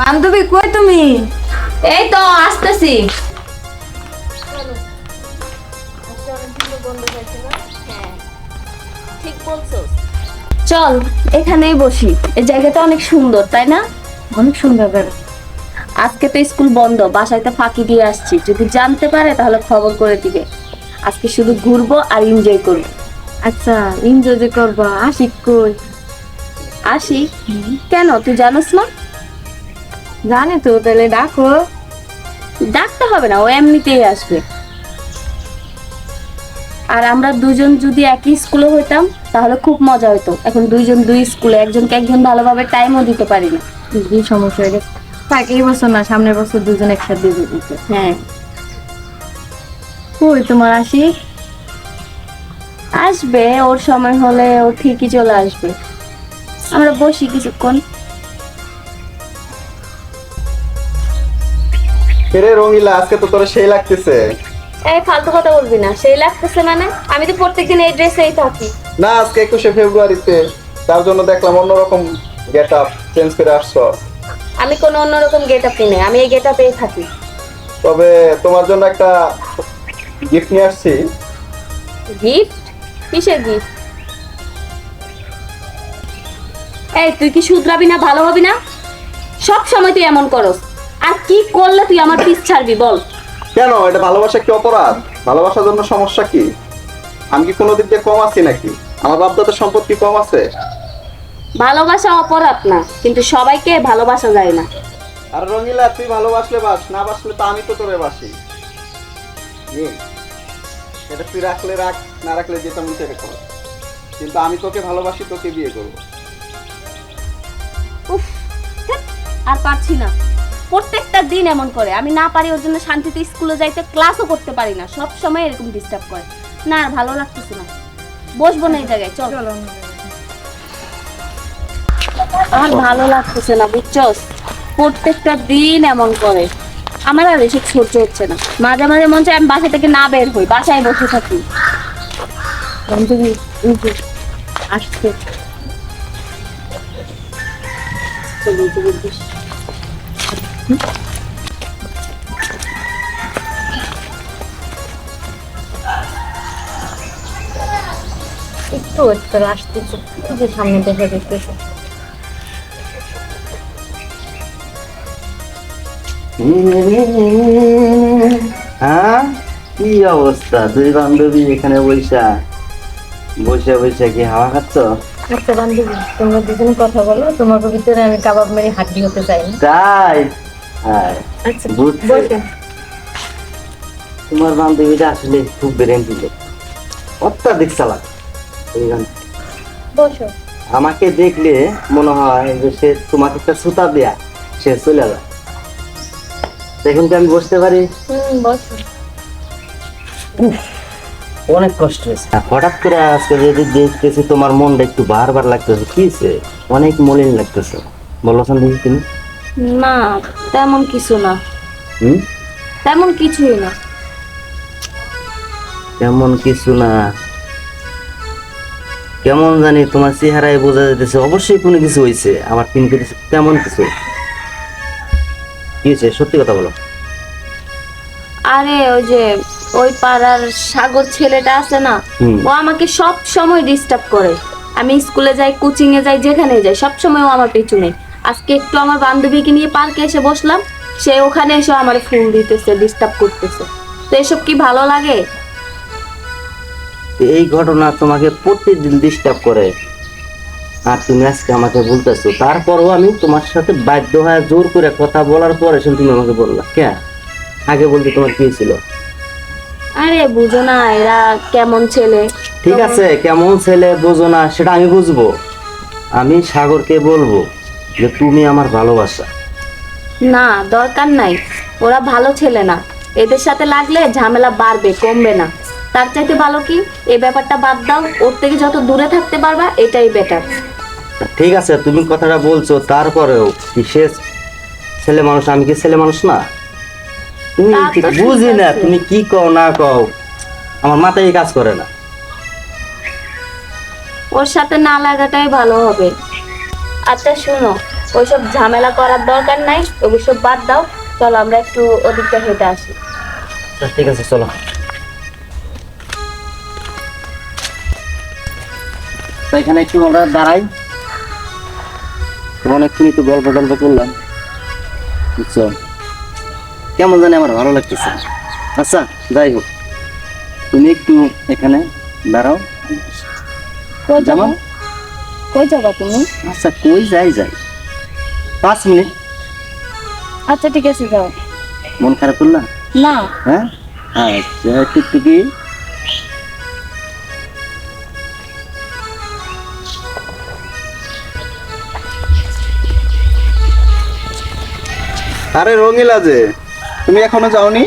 বান্ধবী কই তুমি? এই তো আসতেছি। চল। এখানেই বসি। এই জায়গাটা অনেক সুন্দর তাই না? অনেক সুন্দর করে আজকে তো স্কুল বন্ধ বাসায় তো ফাঁকি দিয়ে আসছি। যদি জানতে পারে তাহলে খবর করে দিবে। আজকে শুধু ঘুরবো আর এনজয় করব। আচ্ছা এনজয় যে করবা আশিক কই? আসি কেন তুই জানোস না? জানে তো তাহলে ডাকো। ডাকতে হবে না ও এমনিতেই আসবে। আর আমরা দুজন যদি একই স্কুলে হইতাম তাহলে খুব মজা হতো এখন দুইজন দুই স্কুলে একজনকে একজন ভালোভাবে টাইমও দিতে পারি না। কি সমস্যা হয়ে গেছে থাক এই বছর না সামনের বছর দুজন একসাথে দিয়ে দিতে। হ্যাঁ। কই তোমার আসি আসবে ওর সময় হলে ও ঠিকই চলে আসবে। আমরা বসি কিছুক্ষণ। ফেরে রঙিলা আজকে তো তোরা সেই লাগতেছে। এই ফালতু কথা বলবি না সেই লাগতেছে মানে? আমি তো প্রত্যেকদিন এই ড্রেসেই থাকি। না আজকে একুশে ফেব্রুয়ারিতে তার জন্য দেখলাম অন্যরকম গেট আপ চেঞ্জ করে আসছো। আমি কোনো অন্যরকম গেট আপ নেই আমি এই গেট আপেই থাকি। তবে তোমার জন্য একটা গিফট নিয়ে আসছি। গিফট? কিসের গিফট? এই তুই কি শুধরাবি না ভালো হবি না? সব সময় তুই এমন করস। আর কি করলে তুই আমার পিস ছাড়বি বল? কেন? এটা ভালোবাসা কি অপরাধ? ভালোবাসার জন্য সমস্যা কি? আমি কি কোনো দিক দিয়ে কম আছি নাকি? আমার বাপদাদার সম্পত্তি কম আছে? ভালোবাসা অপরাধ না কিন্তু সবাইকে ভালোবাসা যায় না। আর রঙিলা তুই ভালোবাসলে বাস না বাসলে তো আমি তো তোরে বাসি। নে, এটা তুই রাখলে রাখ না রাখলে যেটা মন চাইবে কর। কিন্তু আমি তোকে ভালোবাসি তোকে বিয়ে করব। উফ ধ্যাৎ, আর পারছি না। প্রত্যেকটা দিন এমন করে। আমি না পারি ওর জন্য শান্তিতে স্কুলে যাইতে ক্লাসও করতে পারি না। সব সময় এরকম ডিস্টার্ব করে। না আর ভালো লাগতেছে না। বসবো না এই জায়গায় চল। আর ভালো লাগতেছে না বুঝছস? প্রত্যেকটা দিন এমন করে। আমার আর এসব সহ্য হচ্ছে না। মাঝে মাঝে মন চায় আমি বাসা থেকে না বের হই বাসায় বসে থাকি। বান্ধবী আসছে। চল, বুঝছিস। একটু আসতেছে যে সামনে দেখা দেখতেছে হ্যাঁ? কি অবস্থা? দুই বান্ধবী এখানে বৈশা বসে বসে কি হাওয়া খাচ্ছ? আচ্ছা বান্ধবী তোমরা দুজনে কথা বলো তোমার ভিতরে আমি কাবাব মেরে হাড্ডি হতে চাই তাই? হ্যাঁ। আচ্ছা তোমার বান্ধবীটা আসলে খুব বেরেন দিল অত্যাধিক চালাক। আমাকে দেখলে মনে হয় যে সে তোমাকে একটা সুতা দেয়া সে চলে যায় দেখুন কি আমি বসতে পারি? অনেক কষ্ট হয়েছে। হঠাৎ করে আজকে যদি দেখতেছি তোমার মনটা একটু বারবার লাগতেছে। কি অনেক মলিন লাগতেছে। বলো দেখি তুমি। না তেমন কিছু না। হুম? তেমন কিছুই না। তেমন কিছু না। কেমন জানি তোমার চেহারায় বোঝা যেতেছে অবশ্যই কোনো কিছু হয়েছে আমার তিন কেজি তেমন কিছু। কি হয়েছে সত্যি কথা বলো। আরে ওই যে ওই পাড়ার সাগর ছেলেটা আছে না ও আমাকে সব সময় ডিস্টার্ব করে। আমি স্কুলে যাই কোচিং এ যাই যেখানে যাই সব সময় ও আমার পিছনে আজকে একটু আমার বান্ধবীকে নিয়ে পার্কে এসে বসলাম। সে ওখানে এসে আমার ফোন দিতেছে ডিস্টার্ব করতেছে। তো এসব কি ভালো লাগে? এই ঘটনা তোমাকে প্রতিদিন ডিস্টার্ব করে। আর তুমি আজকে আমাকে বলতেছো তারপরও আমি তোমার সাথে বাধ্য হয়ে জোর করে কথা বলার পরে শুনে তুমি আমাকে বললা। কে? আগে বলতে তোমার কি ছিল? আরে বুঝো না এরা কেমন ছেলে? ঠিক আছে কেমন ছেলে বোঝো না সেটা আমি বুঝব। আমি সাগরকে বলব। যে তুমি আমার ভালোবাসা। না দরকার নাই। ওরা ভালো ছেলে না। এদের সাথে লাগলে ঝামেলা বাড়বে কমবে না। তার চাইতে ভালো কি? এই ব্যাপারটা বাদ দাও। ওর থেকে যত দূরে থাকতে পারবা এটাই বেটার ঠিক আছে তুমি কথাটা বলছো তারপরেও কি সে ছেলে মানুষ? আমি কি ছেলে মানুষ না? তুমি তা তো ঠিক ঠিক বুঝি না আছে। তুমি কি কও না কও আমার মাথায় কাজ করে না। ওর সাথে না লাগাটাই ভালো হবে। আচ্ছা শোনো ওইসব ঝামেলা করার দরকার নাই ওইসব বাদ দাও। চলো আমরা একটু ওদিকটা হেঁটে আসি। আচ্ছা, ঠিক আছে চলো। তো এখানে একটু আমরা দাঁড়াই। অনেকক্ষণ একটু গল্প টল্প করলাম। বুঝছ? কেমন জানি আমার ভালো লাগতেছে আচ্ছা যাই হোক। তুমি একটু এখানে দাঁড়াও। জামা? কই যাবা তুমি? আচ্ছা কই যাই যাই। পাঁচ মিনিট। আচ্ছা ঠিক আছে যাও। মন খারাপ করলা? না। হ্যাঁ? আচ্ছা টুকটুকি। আরে রঙিলা যে তুমি এখনও যাওনি?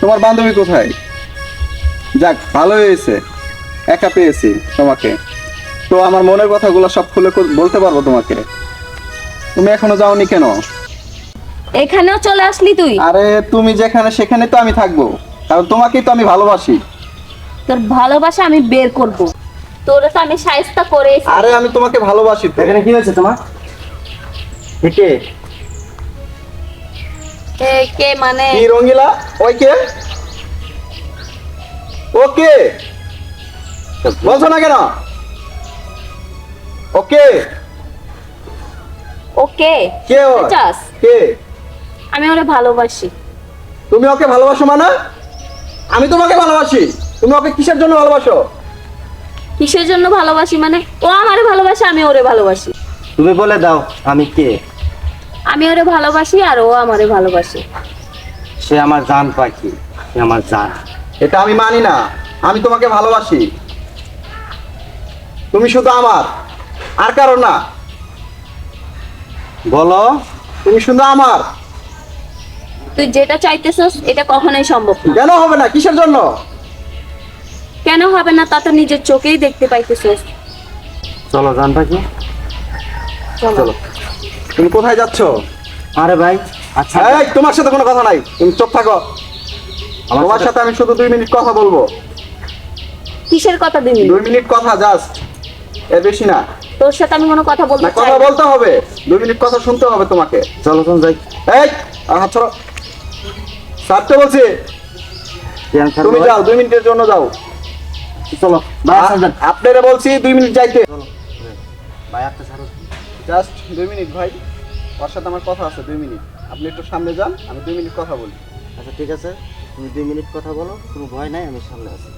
তোমার বান্ধবী কোথায়? যাক ভালো হয়েছে। একা পেয়েছি তোমাকে। তো আমার মনের কথাগুলো সব খুলে বলতে পারব তোমাকে। তুমি এখনও যাওনি কেন? এখানেও চলে আসলি তুই? আরে তুমি যেখানে সেখানে তো আমি থাকব। কারণ তোমাকেই তো আমি ভালোবাসি। তোর ভালোবাসা আমি বের করব। তোরে তো আমি সায়স্তা করে আরে আমি তোমাকে ভালোবাসি তো। এখানে কি হয়েছে তোমার? হেঁটে কে? মানে? কি রঙিলা? ওই কে? ওকে বলছো না কেন? ওকে। ওকে। কে ও চাস কে? আমি ওরে ভালোবাসি। তুমি ওকে ভালোবাসো মানে? আমি তোমাকে ভালোবাসি। তুমি ওকে কিসের জন্য ভালোবাসো? কিসের জন্য ভালোবাসি মানে? ও আমারে ভালোবাসে আমি ওরে ভালোবাসি। তুমি বলে দাও আমি কে? আমি ওরে ভালোবাসি আর ও আমারে ভালোবাসে। সে আমার জান পাখি সে আমার জান। এটা আমি মানি না। আমি তোমাকে ভালোবাসি। তুমি শুধু আমার। আর কারণ না। বলো তুমি শুধু আমার। তুই যেটা চাইতেছস এটা কখনোই সম্ভব না। কেন হবে না? কিসের জন্য? কেন হবে না তা তো নিজের চোখেই দেখতে পাইতেছস। চলো জান পাখি চলো। তুমি কোথায় যাচ্ছ? আরে ভাই আচ্ছা। এই তোমার সাথে কোনো কথা নাই। তুমি চুপ থাকো। আমার তোমার সাথে- আমি শুধু দুই মিনিট কথা বলব। কিসের কথা দিবি দুই মিনিট কথা জাস্ট এর বেশি না। তোর সাথে আমি কোনো কথা বলতে কথা বলতে হবে। দুই মিনিট কথা শুনতে হবে তোমাকে। চলো তুমি যাই। এই আর হাত ছড়ো বলছি। তুমি যাও দুই মিনিটের জন্য যাও। চলো। আপনারা বলছি দুই মিনিট যাইতে। ভাই ছাড়ো জাস্ট দুই মিনিট ভাই। ওর সাথে আমার কথা আছে দুই মিনিট। আপনি একটু সামনে যান আমি দুই মিনিট কথা বলি। আচ্ছা ঠিক আছে। তুমি দুই মিনিট কথা বলো কোনো ভয় নাই আমি সামনে আছি।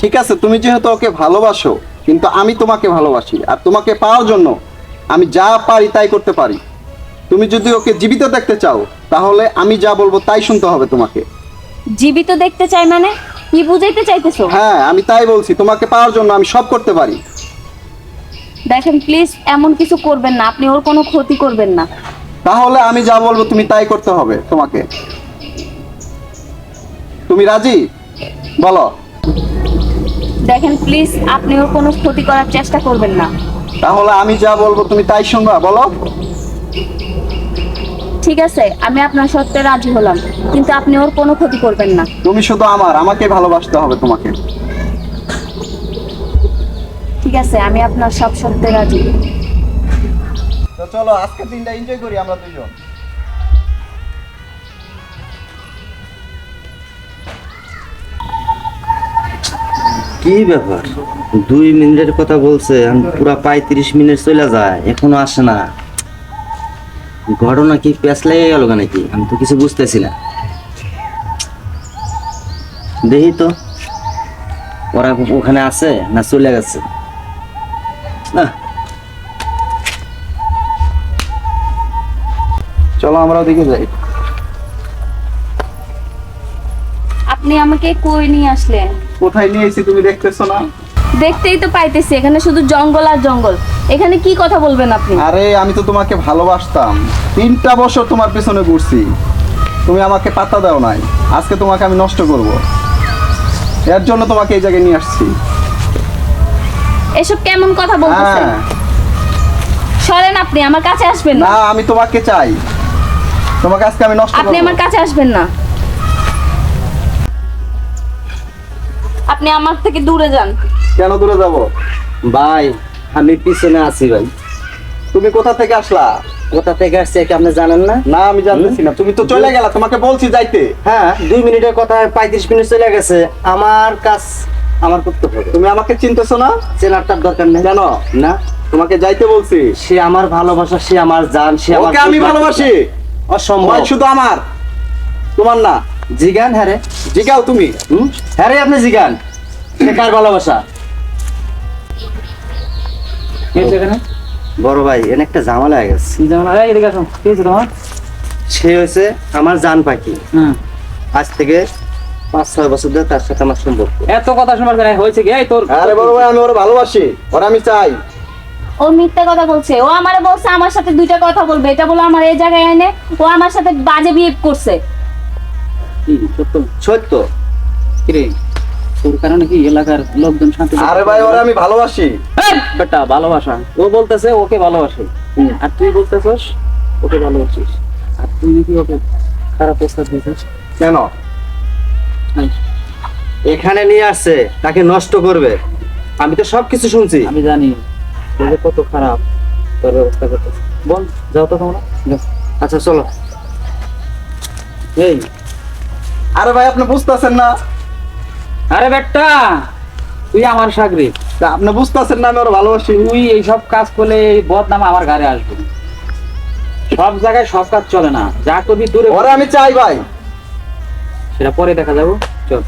ঠিক আছে তুমি যেহেতু ওকে ভালোবাসো কিন্তু আমি তোমাকে ভালোবাসি আর তোমাকে পাওয়ার জন্য আমি যা পারি তাই করতে পারি। তুমি যদি ওকে জীবিত দেখতে চাও তাহলে আমি যা বলব তাই শুনতে হবে তোমাকে। জীবিত দেখতে চাই মানে? কি বুঝাইতে চাইতেছো? হ্যাঁ আমি তাই বলছি তোমাকে পাওয়ার জন্য আমি সব করতে পারি। দেখেন প্লিজ এমন কিছু করবেন না আপনি ওর কোনো ক্ষতি করবেন না। তাহলে আমি যা বলব তুমি তাই করতে হবে তোমাকে। তুমি রাজি? বলো। দেখেন প্লিজ আপনি ওর কোনো ক্ষতি করার চেষ্টা করবেন না। তাহলে আমি যা বলব তুমি তাই শুনবা বলো। ঠিক আছে আমি আপনার সত্যি রাজি হলাম কিন্তু আপনি ওর কোনো ক্ষতি করবেন না। তুমি শুধু আমার আমাকে ভালোবাসতে হবে তোমাকে। ঠিক আছে আমি আপনার সব সত্যি রাজি। তো চলো আজকের দিনটা এনজয় করি আমরা দুজন। কি ব্যাপার? দুই মিনিটের কথা বলছে পুরা পঁয়ত্রিশ মিনিট চলে যায় এখনও আসে না। ঘটনা কি প্যাঁচ লেগে গেল নাকি? আমি তো কিছু বুঝতেছি না। দেখি তো ওরা ওখানে আছে না চলে গেছে? আহ, চলো আমরা ওদিকে যাই। আপনি আমাকে কই নিয়ে আসলেন? কোথায় নিয়ে এসেছি তুমি দেখতেছো না? দেখতেই তো পাইতেছি এখানে শুধু জঙ্গল আর জঙ্গল। এখানে কি কথা বলবেন আপনি? আরে আমি তো তোমাকে ভালোবাসতাম। তিনটা বছর তোমার পেছনে ঘুরছি। তুমি আমাকে পাত্তা দাও নাই। আজকে তোমাকে আমি নষ্ট করব। এর জন্য তোমাকে এই জায়গায় নিয়ে আসছি। এসব কেমন কথা বলতেছেন? হ্যাঁ। সরেন আপনি আমার কাছে আসবেন না। না আমি তোমাকে চাই। তোমাকে আজকে আমি নষ্ট আপনি আমার কাছে আসবেন না। আপনি আমার থেকে দূরে যান। কেন দূরে যাব? ভাই আমি পিছনে আছি ভাই। তুমি কোথা থেকে আসলা? কোথা থেকে আসছে কি আপনি জানেন না? না আমি জানতেছি না। তুমি তো চলে গেলা তোমাকে বলছি যাইতে। হ্যাঁ দুই মিনিটের কথা পঁয়ত্রিশ মিনিট চলে গেছে। আমার কাজ আমার করতে হবে। তুমি আমাকে চিনতেছো না? চেনার তার দরকার নেই। কেন? না। তোমাকে যাইতে বলছি। সে আমার ভালোবাসা সে আমার জান সে আমার ওকে আমি ভালোবাসি। অসম্ভব। শুধু আমার। তোমার না। জিগান হ্যাঁ রে। জিগাও তুমি হুম? হ্যাঁ রে আপনি জিগান। কার ভালোবাসা? বড় ভাই এনে একটা ঝামেলা হয়ে গেছে। কি হয়েছে তোমার? সে হয়েছে আমার জান পাখি। আজ থেকে পাঁচ ছয় বছর ধরে তার সাথে আমার সম্পর্ক। এত কথা শোনার কেন হয়েছে কি? তোর আরে বড় ভাই আমি ওরা ভালোবাসি। ওরা আমি চাই। ও মিথ্যা কথা বলছে। ও আমারে বলছে আমার সাথে দুইটা কথা বলবে। এটা বলে আমার এই জায়গায় এনে ও আমার সাথে বাজে বিহেভ করছে। সত্য কিরে তোর কারণে কি এলাকার লোকজন শান্তি আরে ভাই ওরা আমি ভালোবাসি। বেটা ভালোবাসা। ও বলতেছে ওকে ভালোবাসে। আর তুই বলতেছস ওকে ভালোবাসিস। আর তুই নাকি ওকে খারাপ প্রস্তাব দিয়েছিস। কেন? এখানে নিয়ে আসছে তাকে নষ্ট করবে। আমি তো সবকিছু শুনছি। আমি জানি কত খারাপ তোর ব্যবস্থা করতেছে। বল যাও তো তোমরা। আচ্ছা চলো। এই। আরে ভাই আপনি বুঝতেছেন না। আরে বেটা তুই আমার সাগরে। তা আপনি বুঝতেছেন না আমি ওর ভালোবাসি। তুই এইসব কাজ করলে এই বদনাম আমার ঘরে আসবে। সব জায়গায় সব কাজ চলে না। যা করবি দূরে ওরে আমি চাই ভাই। সেটা পরে দেখা যাব। চল।